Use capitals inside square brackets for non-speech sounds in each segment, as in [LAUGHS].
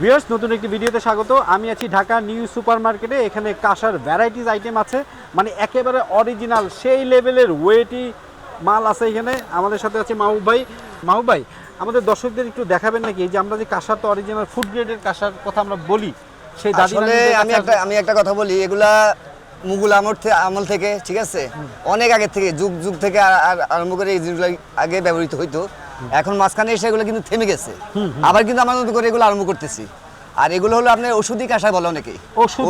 Viewers নতুন একটি ভিডিওতে স্বাগত। আমি আছি ঢাকা নিউ সুপার মার্কেটে এখানে কাঁসার ভ্যারাইটিস আইটেম আছে। মানে একেবারে অরিজিনাল সেই লেভেলের ওয়েটি মাল আছে এখানে। আমাদের সাথে আছে মাহবুব ভাই। মাহবুব ভাই আমাদের দর্শকদের একটু দেখাবেন নাকি? যে আমরা যে কাঁসার তো অরিজিনাল ফুড গ্রেডের কাঁসার কথা আমরা বলি সেই দাদি আমি একটা আমি একটা কথা বলি। এগুলা মুঘল আমল থেকে আমল থেকে ঠিক আছে? অনেক আগে থেকে যুগ যুগ থেকে আর- আর আরম্ভ করে এই জিনিসগুলো আগে ব্যবহৃত হইতো। এখন মাঝখানে এসে এগুলো কিন্তু থেমে গেছে। আবার কিন্তু আমার মতো করে এগুলো আরম্ভ করতেছি। আর এগুলো হলো আপনার ওষুধি কাঁসা বলে অনেকে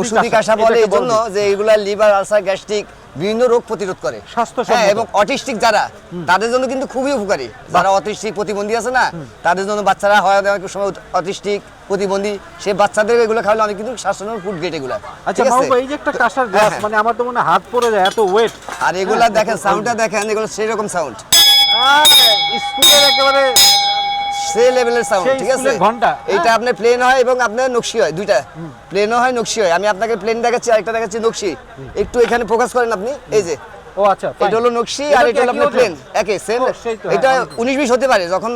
ওষুধি কাঁসা, বলে এই জন্য যে এগুলা লিভার আলসার গ্যাস্ট্রিক বিভিন্ন রোগ প্রতিরোধ করে। হ্যাঁ এবং অটিস্টিক যারা তাদের জন্য কিন্তু খুবই উপকারী। যারা অটিস্টিক প্রতিবন্ধী আছে না তাদের জন্য বাচ্চারা হয় অনেক সময় অটিস্টিক প্রতিবন্ধী সেই বাচ্চাদের এগুলো খাওয়ালে অনেক কিন্তু স্বাস্থ্য ফুড গ্রেড এগুলো। আচ্ছা এই যে একটা কাঁসার গ্লাস হ্যাঁ। মানে আমার তো মনে হাত পড়ে যায় এত ওয়েট আর এগুলা দেখেন সাউন্ডটা দেখেন এগুলো সেই রকম সাউন্ড স্কুলের একেবারে সেই লেভেলের সাউন্ড ঠিক আছে? ঘণ্টা। এটা আপনার প্লেন হয় এবং আপনার নকশি হয় দুইটা। প্লেনও হয় নকশি হয়। আমি আপনাকে প্লেন দেখাচ্ছি আরেকটা দেখাচ্ছি নকশি। একটু এখানে ফোকাস করেন আপনি। এই যে ও আচ্ছা এটা হলো নকশি আর এটা হলো আপনার প্লেন একই সেম তো, এটা হ্যাঁ, উনিশ বিশ হতে পারে। যখন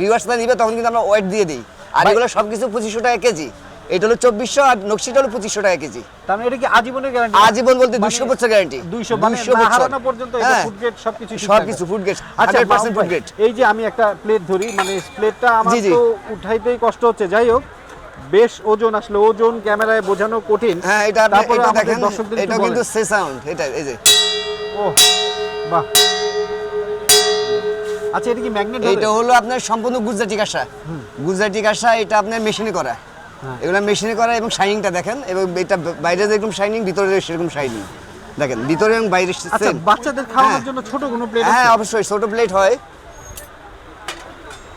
ভিউয়ার্সরা নিবে তখন কিন্তু আমরা ওয়েট দিয়ে দিই। আর এগুলো সবকিছু পঁচিশশো টাকা কেজি। এটা হলো চব্বিশশো আর নকশিটা হলো পঁচিশশো টাকা কেজি। তার মানে এটা কি আজীবনের গ্যারান্টি আজীবন বলতে দুশো বছর গ্যারান্টি 200 মানে হারানো পর্যন্ত হ্যাঁ। ফুড গ্রেড সবকিছু ঠিক সব থাকবে। কিছু ফুড গ্রেড আচ্ছা পার্সেন্ট ফুড গ্রেড এই যে আমি একটা প্লেট ধরি মানে প্লেটটা আমার। তো উঠাইতেই কষ্ট হচ্ছে। যাই হোক বেশ ওজন আসলে। ওজন ক্যামেরায় বোঝানো কঠিন। হ্যাঁ এটা তারপরে এটা দেখেন এটা কিন্তু সে সাউন্ড এটা এই যে। ও বাহ। আচ্ছা এটা কি ম্যাগনেট এইটা হলো আপনার সম্পূর্ণ গুজরাটি কাঁসা। গুজরাটি কাঁসা এটা আপনার মেশিনে করা। হ্যাঁ। এগুলো মেশিনে করা এবং শাইনিংটা দেখেন এবং এটা বাইরে যেরকম শাইনিং ভিতরে সেরকম শাইনিং দেখেন ভিতরে এবং বাইরে আচ্ছা বাচ্চাদের খাওয়ানোর হ্যাঁ। জন্য ছোট কোনো প্লেট হ্যাঁ অবশ্যই ছোট প্লেট হয়।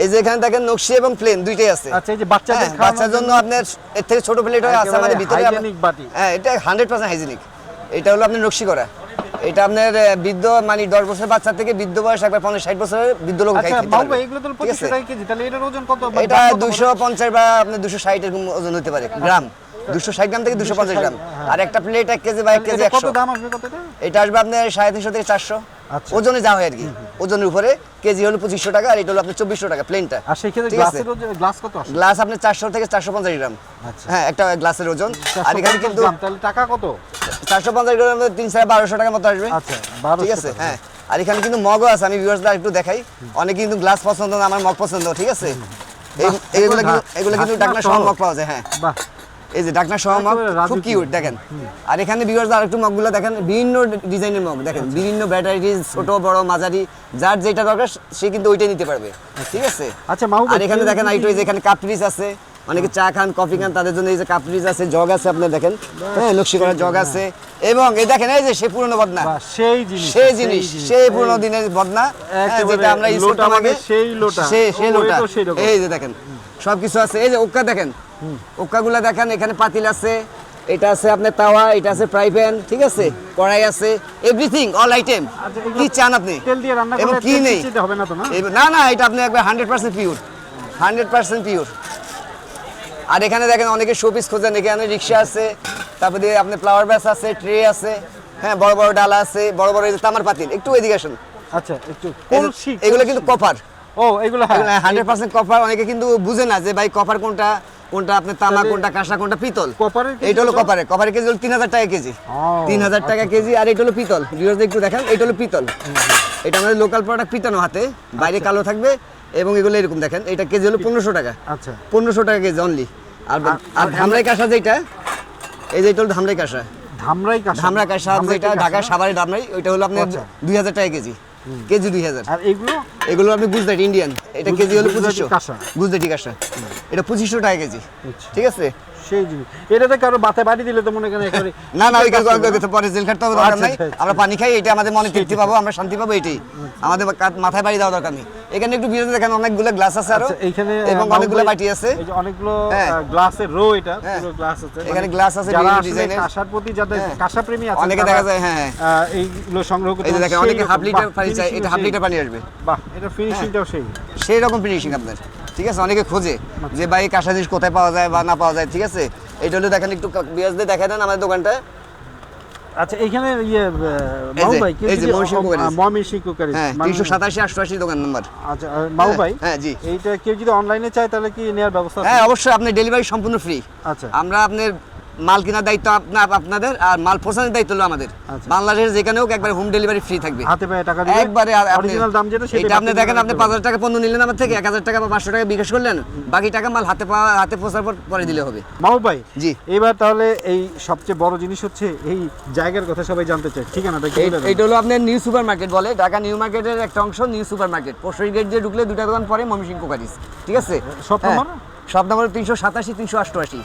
এই যে এখানে দেখেন নকশি এবং প্লেন দুইটাই আছে। আচ্ছা এই যে বাচ্চাদের হ্যাঁ, বাচ্চার জন্য আপনার এর থেকে ছোট প্লেট হয় আছে আমাদের ভিতরে hygienic বাটি। হ্যাঁ এটা হান্ড্রেড পার্সেন্ট হাইজেনিক এটা হলো আপনার নকশি করা। এটা আপনার বৃদ্ধ মানে দশ বছর বাচ্চা থেকে বৃদ্ধ বয়স একবার পঞ্চাশ ষাট বছরের বৃদ্ধ লোক আচ্ছা বা এটা দুশো পঞ্চাশ বা আপনার দুশো ষাট এরকম ওজন হতে পারে গ্রাম। দুশো ষাট গ্রাম থেকে দুশো পঞ্চাশ গ্রাম। আর একটা প্লেট এক কেজি বা এক কেজি একশো। আসবে এটা? আসবে আপনার সাড়ে তিনশো থেকে চারশো। আচ্ছা। ওজনে যা হয় আর কি। ওজনের উপরে কেজি হলো পঁচিশশো টাকা আর এটা হলো আপনার চব্বিশশো টাকা প্লেনটা ঠিক আছে। গ্লাস আপনার চারশো থেকে চারশো পঞ্চাশ গ্রাম। আচ্ছা। হ্যাঁ একটা গ্লাসের ওজন। আর এখানে কিন্তু টাকা কত? চারশো পঞ্চাশ গ্রাম তিন সাড়ে বারোশো টাকার মতো আসবে। আচ্ছা, 1200 ঠিক আছে? হ্যাঁ। আর এখানে কিন্তু মগও আছে আমি ভিউয়ার্সদের একটু দেখাই। অনেকে কিন্তু গ্লাস পছন্দ না আমার মগ পছন্দ ঠিক আছে? এগুলো কিন্তু এগুলো কিন্তু ডাকনা সহ। মগ পাওয়া যায় হ্যাঁ। বাহ। এই যে ডাকনা সহ মগ খুব কিউট দেখেন। আর এখানে ভিউয়ার্স আর একটু মগগুলো দেখেন বিভিন্ন ডিজাইনের মগ দেখেন। বিভিন্ন ভ্যারাইটিস ছোট বড় মাঝারি যার যেটা দরকার সে কিন্তু ওইটাই নিতে পারবে। ঠিক আছে? আচ্ছা, আর এখানে দেখেন আইটো এখানে কাপরিজ আছে। অনেকে চা খান কফি খান তাদের জন্য এই যে কাপরিজ আছে জগ আছে আপনি দেখেন। হ্যাঁ নকশি করা জগ আছে। এবং এই দেখেন এই যে সে পুরনো বদনা। সেই জিনিস সেই জিনিস সেই পুরনো দিনের বদনা। হ্যাঁ, যেটা আমরা ইউজ লোটা করতাম মানে আগে। সেই লোটা। সেই সেই লোটা। সেই। এই যে দেখেন সব কিছু আছে। এই যে ওক্কা দেখেন ওক্কাগুলা দেখেন এখানে পাতিল আছে এটা আছে আপনার তাওয়া এটা আছে ফ্রাই প্যান ঠিক আছে? কড়াই আছে এভরিথিং অল আইটেম কি চান আপনি? তেল দিয়ে রান্না এবং কি নেই? হবে না তো না? না না এটা আপনি একবার hundred percent pure hundred percent pure আর এখানে দেখেন অনেকে শোপিস খোঁজেন এখানে রিক্সা আছে তারপরে আপনার ফ্লাওয়ার ব্যাস আছে ট্রে আছে হ্যাঁ বড় বড় ডালা আছে বড় বড় তামার পাতিল একটু এদিকে আসুন। আচ্ছা একটু এগুলো কিন্তু কপার ও এগুলো হ্যাঁ। হান্ড্রেড পার্সেন্ট কপার অনেকে কিন্তু বুঝে না যে ভাই কপার কোনটা কোনটা আপনার তামা কোনটা কাঁসা কোনটা পিতল। এইটা হলো? কপারের কপারের কেজি হলো তিন হাজার টাকা কেজি। তিন হাজার টাকা কেজি আর এটা হলো পিতল। ভিউয়ার্স একটু দেখেন এটা হলো পিতল। এটা আমাদের লোকাল প্রোডাক্ট পিতল হাতে বাইরে কালো থাকবে এবং এগুলো এরকম দেখেন এটা কেজি হলো পনেরোশো টাকা। আচ্ছা। পনেরোশো টাকা কেজি অনলি আর আর ধামরাই কাঁসা যেটা এই যে এটা হলো ধামরাই কাঁসা। ধামরাই কাঁসা। ধামরা কাঁসা যেটা ঢাকা ধামরাই ওইটা হলো আপনার। দুই হাজার টাকা কেজি কেজি দুই হাজার। আর এগুলো? এগুলো আপনি গুজরাট ইন্ডিয়ান এটা কেজি হলো পঁচিশশো। গুজরাটি কাঁসা। এটা পঁচিশশো টাকা কেজি। আচ্ছা। ঠিক আছে? সেই জিনিস। এটাতে কারও বাতে বাড়ি দিলে তো মনে করেন [LAUGHS] না না ওই পরে জেল খাটতে হবে দরকার নাই। আচ্ছা, আচ্ছা। আমরা পানি খাই এটা আমাদের মনে তৃপ্তি পাবো আমরা শান্তি পাবো এটাই। আমাদের মাথায় বাড়ি দেওয়া দরকার নেই। এখানে একটু বিরতি দেখেন অনেকগুলো গ্লাস আছে আরও। আচ্ছা, এইখানে এবং অনেকগুলো বাটি আছে। এই যে অনেকগুলো হ্যাঁ। গ্লাসের রো এটা হ্যাঁ। পুরো গ্লাস আছে। এখানে মানে glass আছে বিভিন্ন ডিজাইনের। কাঁসার প্রতি যাদের হ্যাঁ। কাঁসা প্রেমী আছে অনেকে দেখা যায় হ্যাঁ। হ্যাঁ এইগুলো সংগ্রহ করতে এই দেখেন অনেকে হাফ লিটার পানি চাই এটা হাফ লিটার পানি আসবে। বাহ এটা ফিনিশিংটাও সেই। সেই রকম ফিনিশিং আপনার। ঠিক আছে অনেকে খোঁজে যে ভাই কাঁসা জিনিস কোথায় পাওয়া যায় বা না পাওয়া যায় ঠিক আছে? এটা হলো দেখেন একটু বিয়াস দিয়ে দেখা দেন আমাদের দোকানটা। আচ্ছা এখানে ইয়ে যে- ভাই কি। ময়মনসিংহ কুকারিজ, হ্যাঁ মানে- তিনশো সাতাশি অষ্টআশি দোকান নাম্বার আচ্ছা আহ, ভাই হ্যাঁ, জি। এইটা কেউ যদি অনলাইনে চায় তাহলে কি নেওয়ার ব্যবস্থা আছে? হ্যাঁ অবশ্যই আপনার ডেলিভারি সম্পূর্ণ ফ্রি আচ্ছা আমরা আপনার মাল কেনার দায়িত্ব আপনার আপনাদের আর মাল পৌঁছানোর দায়িত্ব হলো আমাদের আচ্ছা। বাংলাদেশের যেখানে হোক একবার হোম ডেলিভারি ফ্রি থাকবে হাতে পায়ে টাকা দিবে একবারে অরিজিনাল দাম যেটা সেটা আপনি দেখেন আপনি পাঁচ হাজার টাকা পণ্য নিলেন আমার থেকে এক হাজার টাকা বা পাঁচশো টাকা বিকাশ করলেন বাকি টাকা মাল হাতে পাওয়া হাতে পৌঁছার পর পরে দিলে হবে মাহবুব ভাই জি। এবার তাহলে এই সবচেয়ে বড় জিনিস হচ্ছে এই জায়গার কথা সবাই জানতে চায় ঠিকানাটা কি? এইটা হলো আপনার নিউ সুপার মার্কেট বলে ঢাকা নিউ মার্কেটের একটা অংশ নিউ সুপার মার্কেট গেট দিয়ে ঢুকলে দুটা দোকান পরে ময়মনসিংহ কোকারিস ঠিক আছে সব হ্যাঁ। নম্বর? শপ নম্বর তিনশো সাতাশি তিনশো অষ্টআশি